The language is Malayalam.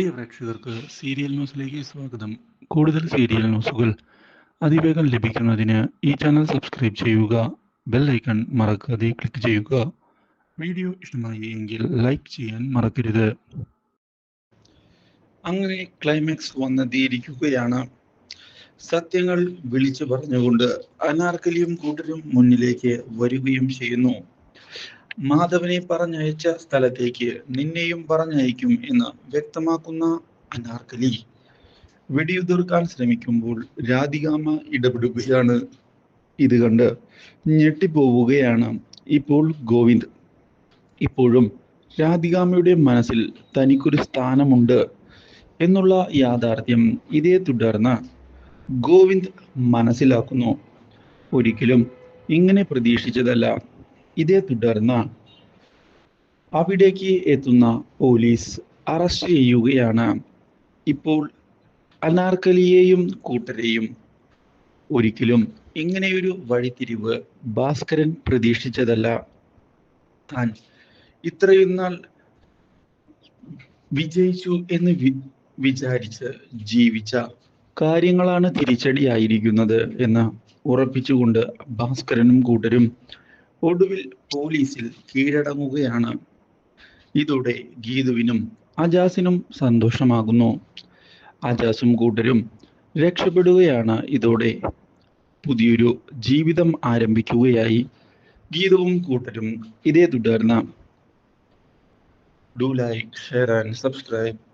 പ്രിയ പ്രേക്ഷകർക്ക് സീരിയൽ ന്യൂസിലേക്ക് സ്വാഗതം. കൂടുതൽ സീരിയൽ ന്യൂസുകൾ അതിവേഗം ലഭിക്കുന്നതിന് ഈ ചാനൽ സബ്സ്ക്രൈബ് ചെയ്യുക ബെൽ ഐക്കൺ മറക്കാതെ ക്ലിക്ക് ചെയ്യുക. വീഡിയോ ഇഷ്ടമായി എങ്കിൽ ലൈക്ക് ചെയ്യാൻ മറക്കരുത്. അങ്ങനെ ക്ലൈമാക്സ് വന്നെത്തിയിരിക്കുകയാണ്. സത്യങ്ങൾ വിളിച്ചു പറഞ്ഞുകൊണ്ട് അനാർക്കലിയും കൂട്ടരും മുന്നിലേക്ക് വരികയും ചെയ്യുന്നു. മാധവനെ പറഞ്ഞയച്ച സ്ഥലത്തേക്ക് നിന്നെയും പറഞ്ഞയക്കും എന്ന് വ്യക്തമാക്കുന്ന അനാർക്കലി. വെടിയുതിർക്കാൻ ശ്രമിക്കുമ്പോൾ രാധികാമ്മ ഇടപെടുകയാണ്. ഇത് കണ്ട് ഞെട്ടിപ്പോവുകയാണ് ഇപ്പോൾ ഗോവിന്ദ്. ഇപ്പോഴും രാധികാമയുടെ മനസ്സിൽ തനിക്കൊരു സ്ഥാനമുണ്ട് എന്നുള്ള യാഥാർത്ഥ്യം ഇതേ തുടർന്ന് ഗോവിന്ദ് മനസ്സിലാക്കുന്നു. ഒരിക്കലും ഇങ്ങനെ പ്രതീക്ഷിച്ചതല്ല ഇതേ തുടർന്ന് അവിടേക്ക് എത്തുന്ന പോലീസ് അറസ്റ്റ് ചെയ്യുകയാണ്. ഇപ്പോൾ അനാർക്കലിയെയും കൂട്ടരെയും ഒരിക്കലും ഇങ്ങനെയൊരു വഴിത്തിരിവ് ഭാസ്കരൻ പ്രതീക്ഷിച്ചതല്ല. താൻ ഇത്രയും നാൾ വിജയിച്ചു എന്ന് വി വിചാരിച്ച് ജീവിച്ച കാര്യങ്ങളാണ് തിരിച്ചടിയായിരിക്കുന്നത് എന്ന് ഉറപ്പിച്ചുകൊണ്ട് ഭാസ്കരനും കൂട്ടരും ഒടുവിൽ പോലീസിൽ കീഴടങ്ങുകയാണ്. ഇതോടെ ഗീതുവിനും അജാസിനും സന്തോഷമാകുന്നു. അജാസും കൂട്ടരും രക്ഷപ്പെടുകയാണ് ഇതോടെ. പുതിയൊരു ജീവിതം ആരംഭിക്കുകയായി. ഗീതവും കൂട്ടരും ഇതേ തുടർന്ന്. Do like share and subscribe